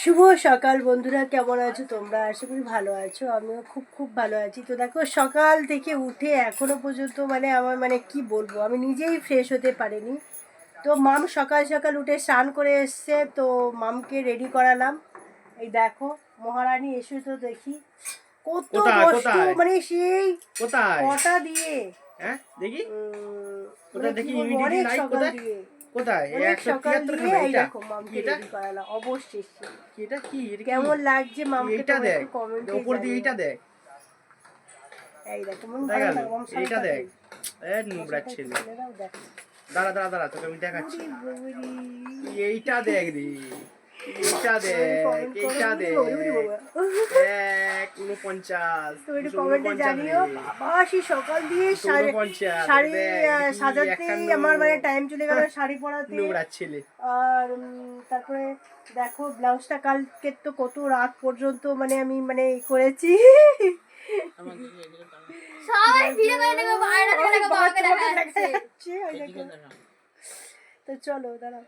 শুভ সকাল বন্ধুরা কেমন আছো তোমরা? আশা করি ভালো আছো আমিও খুব খুব ভালো আছি। তো দেখো সকাল থেকে উঠে এখনও পর্যন্ত মানে আমার মানে কি বলব আমি নিজেই ফ্রেশ হতে পারিনি। তো মাম সকাল সকাল উঠে স্নান করে এসছে তো মামকে রেডি করালাম। এই দেখো মহারানী এসে তো দেখি কত কষ্ট মানে সেই কটা দিয়ে হ্যাঁ দেখি। মানে অনেক সকাল দিয়ে। কোথায়? এটা? কি এটা? এটা এটা? কেমন লাগছে মামকে দেখ। উপর দিয়ে দেখ। এই দেখো শাড়ি এইটা দেখ। এ নোংরা ছেলে। খুলে দাও, দেখো। দাঁড়া দাঁড়া দাঁড়া তোকে আমি দেখাচ্ছি। এইটা দেখ এইটা এইটা উনপঞ্চাশ তো একটু কমেন্টে জানিও বাবা সেই সকাল দিয়ে শাড়ি শাড়ি সাজাতেই আমার মানে টাইম চলে গেল শাড়ি পরাতে। ছেলে আর তারপরে দেখো ব্লাউজটা কালকে তো কত রাত পর্যন্ত মানে আমি মানে করেছি। সবাই ভিড়ে করে দেখো বাইরে থেকে দেখো বাবাকে দেখা যাচ্ছে যাচ্ছে, ওই দেখো। তো চলো দাঁড়াও।